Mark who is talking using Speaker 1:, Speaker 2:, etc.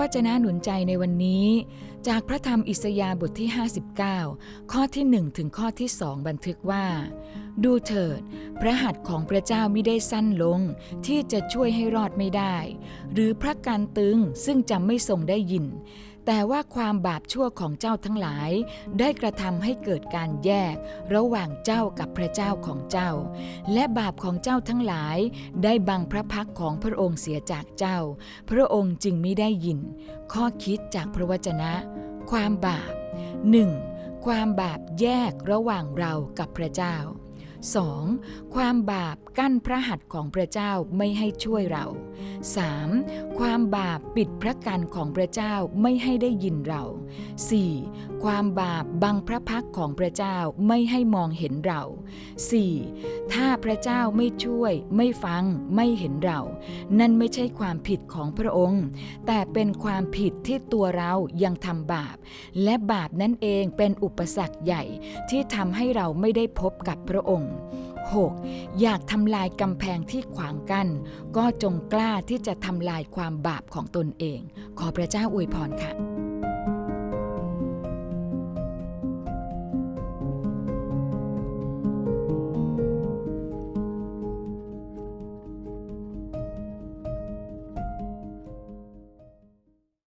Speaker 1: วจนะหนุนใจในวันนี้ จากพระธรรมอิสยาห์บทที่ 59 ข้อที่ 1 ถึงข้อที่2บันทึกว่า ดูเถิด พระหัตถ์ของพระเจ้ามิได้สั้นลง ที่จะช่วยให้รอดไม่ได้ หรือพระการตึงซึ่งจะไม่ทรงได้ยิน แต่ว่าความบาปชั่วของเจ้าทั้งหลาย ได้กระทำให้เกิดการแยก ระหว่างเจ้ากับพระเจ้าของเจ้า และบาปของเจ้าทั้งหลาย ได้บังพระพักของพระองค์เสียจากเจ้า พระองค์จึงไมิได้ยิน ข้อคิดจากพระวจนะ ความบาป 1. ความบาปแยกระหว่างเรากับพระเจ้า 2. ความบาปกั้นพระหัตถ์ของพระเจ้าไม่ให้ช่วยเรา 3. ความบาปปิดพระกันของพระเจ้าไม่ให้ได้ยินเรา 4. ความบาปบังพระพักของพระเจ้าไม่ให้มองเห็นเรา 4. ถ้าพระเจ้าไม่ช่วย ไม่ฟังไม่เห็นเรา นั่นไม่ใช่ความผิดของพระองค์ แต่เป็นความผิดที่ตัวเรายังทำบาป และบาปนั่นเองเป็นอุปสรรคใหญ่ที่ทำให้เราไม่ได้พบกับพระองค์ 6. อยากทำลายกำแพงที่ขวางกัน้นก็จงกล้าที่จะทำลายความบาปของตนเอง ขอพระเจ้าอวยพรค่ะ